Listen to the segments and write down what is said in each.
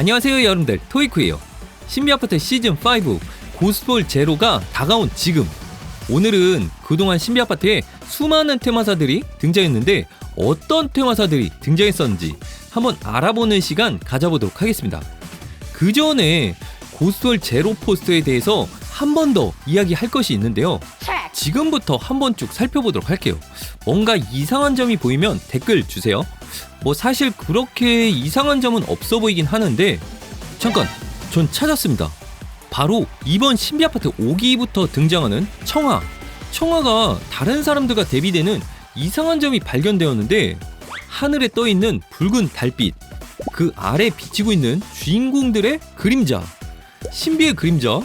안녕하세요 여러분들. 토이쿠예요. 신비아파트 시즌5 고스볼 제로가 다가온 지금. 오늘은 그동안 신비아파트에 수많은 테마사들이 등장했는데 어떤 테마사들이 등장했었는지 한번 알아보는 시간 가져보도록 하겠습니다. 그 전에 고스볼 제로 포스터에 대해서 한 번 더 이야기할 것이 있는데요. 지금부터 한 번 쭉 살펴보도록 할게요. 뭔가 이상한 점이 보이면 댓글 주세요 뭐 사실 그렇게 이상한 점은 없어 보이긴 하는데 잠깐 전 찾았습니다. 바로 이번 신비 아파트 5기부터 등장하는 청아. 청아가 다른 사람들과 대비되는 이상한 점이 발견되었는데 하늘에 떠 있는 붉은 달빛 그 아래 비치고 있는 주인공들의 그림자. 신비의 그림자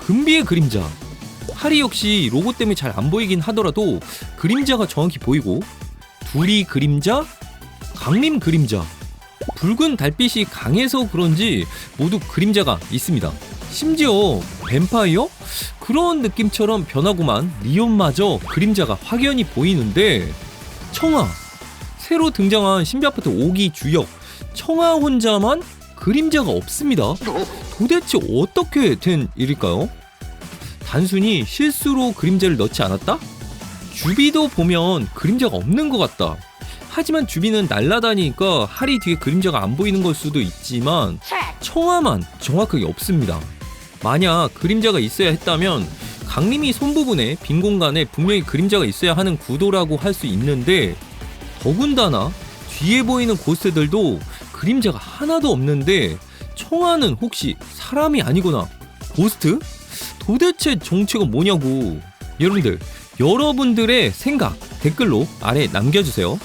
금비의 그림자. 하리 역시 로고 때문에 잘 안 보이긴 하더라도 그림자가 정확히 보이고 둘이 그림자 강림 그림자 붉은 달빛이 강해서 그런지 모두 그림자가 있습니다 심지어 뱀파이어? 그런 느낌처럼 변하고만 리온마저 그림자가 확연히 보이는데 청아 새로 등장한 신비아파트 5기 주역 청아 혼자만 그림자가 없습니다 도대체 어떻게 된 일일까요? 단순히 실수로 그림자를 넣지 않았다? 주비도 보면 그림자가 없는 것 같다 하지만 주비는 날아다니니까 하리 뒤에 그림자가 안 보이는 걸 수도 있지만 청아만 정확하게 없습니다. 만약 그림자가 있어야 했다면 강림이 손 부분에 빈 공간에 분명히 그림자가 있어야 하는 구도라고 할 수 있는데 더군다나 뒤에 보이는 고스트들도 그림자가 하나도 없는데 청아는 혹시 사람이 아니거나 고스트? 도대체 정체가 뭐냐고 여러분들 여러분들의 생각 댓글로 아래 남겨주세요.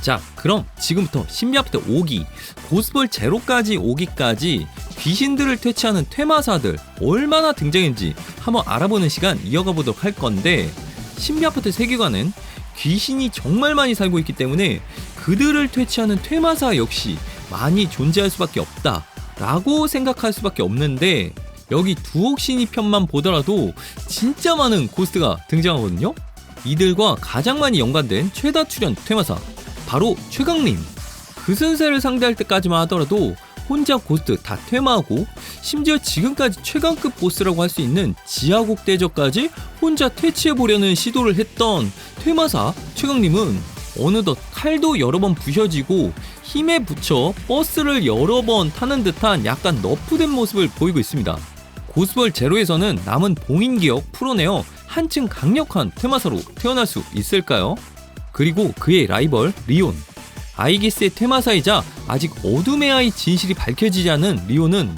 자, 그럼 지금부터 신비아파트 5기, 고스볼 제로까지 5기까지 귀신들을 퇴치하는 퇴마사들 얼마나 등장했는지 한번 알아보는 시간 이어가 보도록 할 건데 신비아파트 세계관은 귀신이 정말 많이 살고 있기 때문에 그들을 퇴치하는 퇴마사 역시 많이 존재할 수밖에 없다 라고 생각할 수밖에 없는데 여기 두옥신이 편만 보더라도 진짜 많은 고스트가 등장하거든요. 이들과 가장 많이 연관된 최다 출연 퇴마사 바로 최강림 그 순세를 상대할 때까지만 하더라도 혼자 고스트 다 퇴마하고 심지어 지금까지 최강급 보스라고 할 수 있는 지하국 대적까지 혼자 퇴치해보려는 시도를 했던 퇴마사 최강림은 어느덧 칼도 여러 번 부셔지고 힘에 붙여 버스를 여러 번 타는 듯한 약간 너프된 모습을 보이고 있습니다. 고스벌 제로에서는 남은 봉인 기억 풀어내어 한층 강력한 퇴마사로 태어날 수 있을까요? 그리고 그의 라이벌 리온 아이기스의 테마사이자 아직 어둠의 아이 진실이 밝혀지지 않은 리온은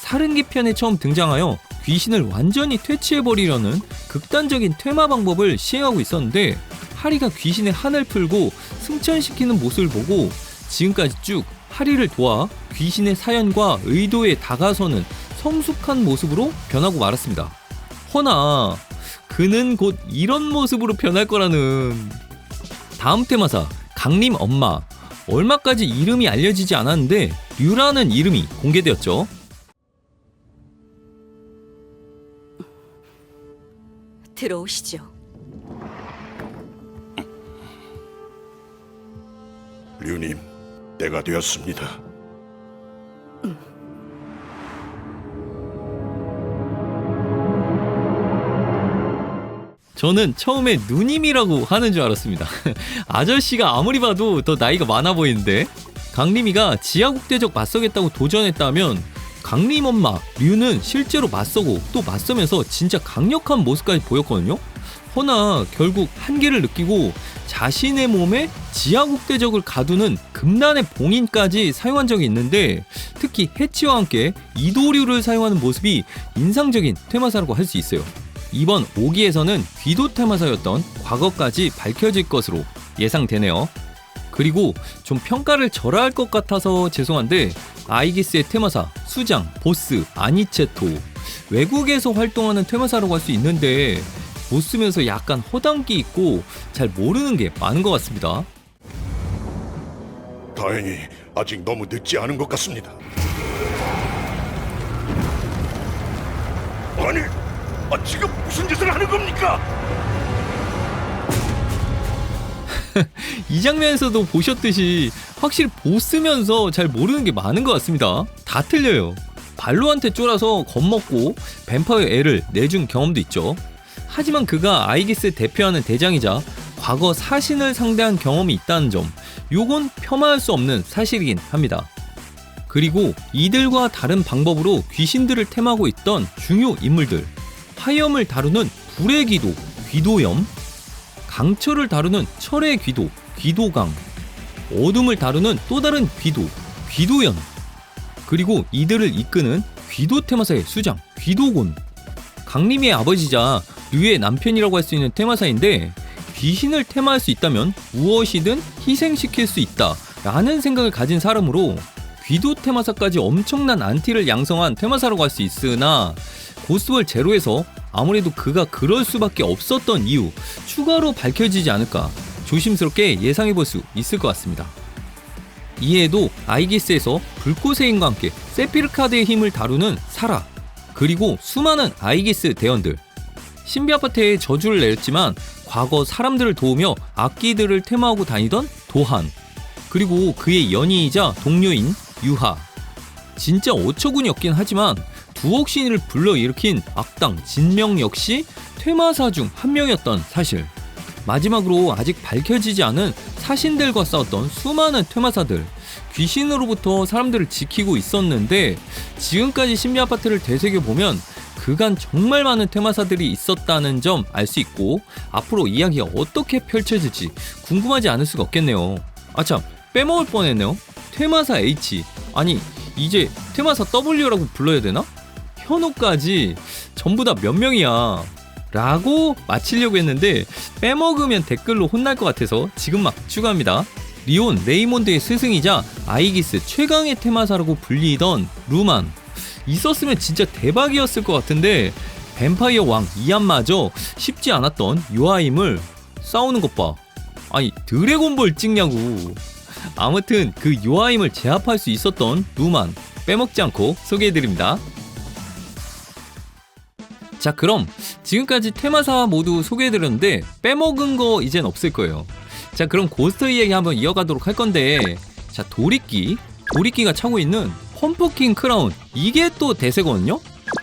사른기 편에 처음 등장하여 귀신을 완전히 퇴치해버리려는 극단적인 퇴마 방법을 시행하고 있었는데 하리가 귀신의 한을 풀고 승천시키는 모습을 보고 지금까지 쭉 하리를 도와 귀신의 사연과 의도에 다가서는 성숙한 모습으로 변하고 말았습니다. 허나 그는 곧 이런 모습으로 변할 거라는 다음 테마사 강림 엄마 얼마까지 이름이 알려지지 않았는데 류라는 이름이 공개되었죠. 들어오시죠. 류님, 때가 되었습니다. 저는 처음에 누님이라고 하는 줄 알았습니다. 아저씨가 아무리 봐도 더 나이가 많아 보이는데 강림이가 지하국대적 맞서겠다고 도전했다면 강림 엄마 류는 실제로 맞서고 또 맞서면서 진짜 강력한 모습까지 보였거든요. 허나 결국 한계를 느끼고 자신의 몸에 지하국대적을 가두는 금난의 봉인까지 사용한 적이 있는데 특히 해치와 함께 이도류를 사용하는 모습이 인상적인 퇴마사라고 할 수 있어요. 이번 5기에서는 귀도 테마사였던 과거까지 밝혀질 것으로 예상되네요. 그리고 좀 평가를 절하할 것 같아서 죄송한데 아이기스의 테마사, 수장, 보스, 아니체토 외국에서 활동하는 테마사라고 할 수 있는데 못 쓰면서 약간 허당기 있고 잘 모르는 게 많은 것 같습니다. 다행히 아직 너무 늦지 않은 것 같습니다. 아니, 아, 지금 무슨 짓을 하는 겁니까? 이 장면에서도 보셨듯이 확실히 보스면서 잘 모르는 게 많은 것 같습니다. 다 틀려요. 발로한테 쫄아서 겁먹고 뱀파이어 애를 내준 경험도 있죠. 하지만 그가 아이기스 대표하는 대장이자 과거 사신을 상대한 경험이 있다는 점, 요건 폄하할 수 없는 사실이긴 합니다. 그리고 이들과 다른 방법으로 귀신들을 템하고 있던 중요 인물들, 화염을 다루는 불의 기도, 귀도염, 강철을 다루는 철의 귀도, 귀도강, 어둠을 다루는 또 다른 귀도, 귀도연, 그리고 이들을 이끄는 귀도 테마사의 수장, 귀도곤. 강림이의 아버지자 류의 남편이라고 할 수 있는 테마사인데 귀신을 테마할 수 있다면 무엇이든 희생시킬 수 있다 라는 생각을 가진 사람으로 귀도 테마사까지 엄청난 안티를 양성한 테마사라고 할 수 있으나 고스월 제로에서 아무래도 그가 그럴 수밖에 없었던 이유 추가로 밝혀지지 않을까 조심스럽게 예상해 볼 수 있을 것 같습니다. 이에도 아이기스에서 불꽃의 힘과 함께 세피르카드의 힘을 다루는 사라 그리고 수많은 아이기스 대원들 신비 아파트에 저주를 내렸지만 과거 사람들을 도우며 악기들을 테마하고 다니던 도한 그리고 그의 연인이자 동료인 유하 진짜 어처구니없긴 하지만 두억 신을 불러일으킨 악당 진명 역시 퇴마사 중 한 명이었던 사실 마지막으로 아직 밝혀지지 않은 사신들과 싸웠던 수많은 퇴마사들 귀신으로부터 사람들을 지키고 있었는데 지금까지 신비 아파트를 되새겨 보면 그간 정말 많은 퇴마사들이 있었다는 점 알 수 있고 앞으로 이야기가 어떻게 펼쳐질지 궁금하지 않을 수가 없겠네요. 아참 빼먹을 뻔했네요. 퇴마사 H 아니 이제 퇴마사 W라고 불러야 되나? 현우까지 전부 다 몇 명이야. 라고 마치려고 했는데 빼먹으면 댓글로 혼날 것 같아서 지금 막 추가합니다. 리온 레이몬드의 스승이자 아이기스 최강의 테마사라고 불리던 루만 있었으면 진짜 대박이었을 것 같은데 뱀파이어 왕 이안마저 쉽지 않았던 요아임을 싸우는 것 봐. 아니 드래곤볼 찍냐고. 아무튼 그 요아임을 제압할 수 있었던 루만 빼먹지 않고 소개해드립니다. 자 그럼 지금까지 테마사 모두 소개해드렸는데 빼먹은 거 이젠 없을 거예요. 자 그럼 고스트 이야기 한번 이어가도록 할 건데 자 도리끼 도리끼가 차고 있는 펌프킹 크라운 이게 또 대세거든요.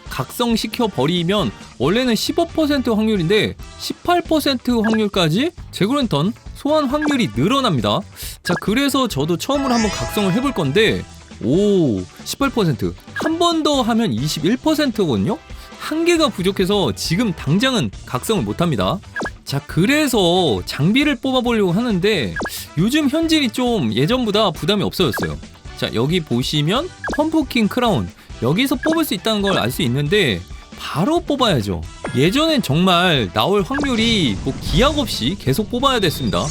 각성시켜 버리면 원래는 15% 확률인데 18% 확률까지 제그랜턴 소환 확률이 늘어납니다. 자 그래서 저도 처음으로 한번 각성을 해볼 건데 오 18%한 번 더 하면 21%거든요. 한 개가 부족해서 지금 당장은 각성을 못합니다. 자 그래서 장비를 뽑아보려고 하는데 요즘 현질이 좀 예전보다 부담이 없어졌어요. 자 여기 보시면 펌프킹 크라운 여기서 뽑을 수 있다는 걸 알 수 있는데 바로 뽑아야죠. 예전엔 정말 나올 확률이 뭐 기약 없이 계속 뽑아야 됐습니다.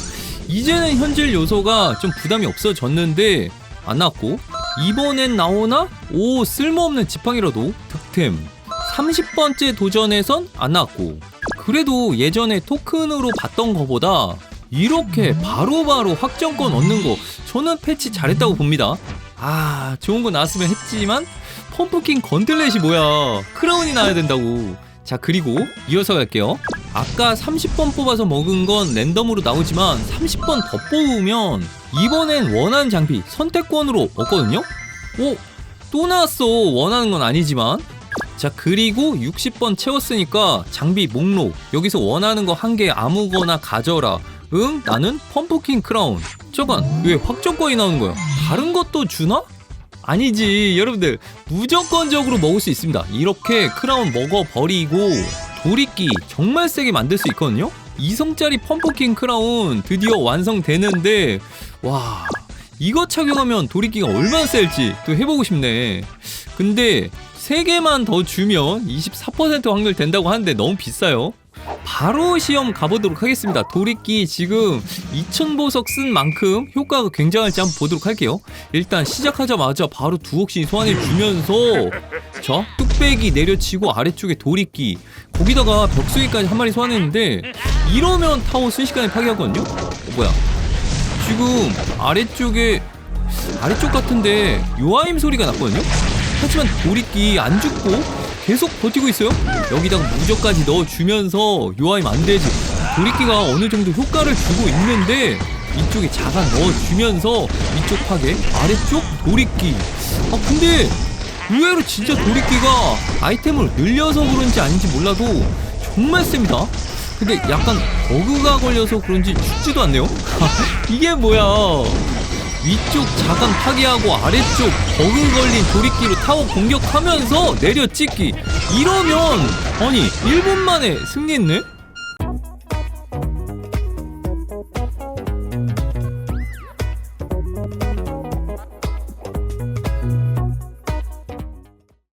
이제는 현질 요소가 좀 부담이 없어졌는데 안 나왔고 이번엔 나오나? 오 쓸모없는 지팡이라도 득템 30번째 도전에선 안 나왔고 그래도 예전에 토큰으로 봤던 거보다 이렇게 바로바로 확정권 얻는 거 저는 패치 잘했다고 봅니다. 아 좋은 거 나왔으면 했지만 펌프킹 건틀렛이 뭐야. 크라운이 나와야 된다고. 자 그리고 이어서 갈게요. 아까 30번 뽑아서 먹은 건 랜덤으로 나오지만 30번 더 뽑으면 이번엔 원하는 장비 선택권으로 얻거든요? 오? 또 나왔어. 원하는 건 아니지만 자 그리고 60번 채웠으니까 장비 목록 여기서 원하는 거 한 개 아무거나 가져라. 응? 나는 펌프킹 크라운. 저건 왜 확정권이 나오는 거야? 다른 것도 주나? 아니지. 여러분들 무조건적으로 먹을 수 있습니다. 이렇게 크라운 먹어버리고 도리끼 정말 세게 만들 수 있거든요? 2성짜리 펌프킹 크라운 드디어 완성되는데 와 이거 착용하면 도리끼가 얼마나 셀지 또 해보고 싶네. 근데 3개만 더 주면 24% 확률 된다고 하는데 너무 비싸요 바로 시험 가보도록 하겠습니다. 도리끼 지금 2000보석 쓴 만큼 효과가 굉장할지 한번 보도록 할게요. 일단 시작하자마자 바로 두억씩 소환해 주면서 자 뚝배기 내려치고 아래쪽에 도리끼 거기다가 벽수기까지 한 마리 소환했는데 이러면 타워 순식간에 파괴하거든요. 어, 뭐야? 지금 아래쪽에 아래쪽 같은데 요아임 소리가 났거든요. 하지만 도리끼 안 죽고 계속 버티고 있어요. 여기다가 무적까지 넣어주면서 요아임 안 되지. 도리끼가 어느 정도 효과를 주고 있는데 위쪽에 자가 넣어주면서 위쪽 파괴 아래쪽 도리끼 아 근데 의외로 진짜 도리끼가 아이템을 늘려서 그런지 아닌지 몰라도 정말 셉니다 근데 약간 버그가 걸려서 그런지 죽지도 않네요 이게 뭐야 위쪽 자강 파괴하고 아래쪽 버그 걸린 조리끼로 타워 공격하면서 내려 찍기 이러면 아니 1분 만에 승리했네?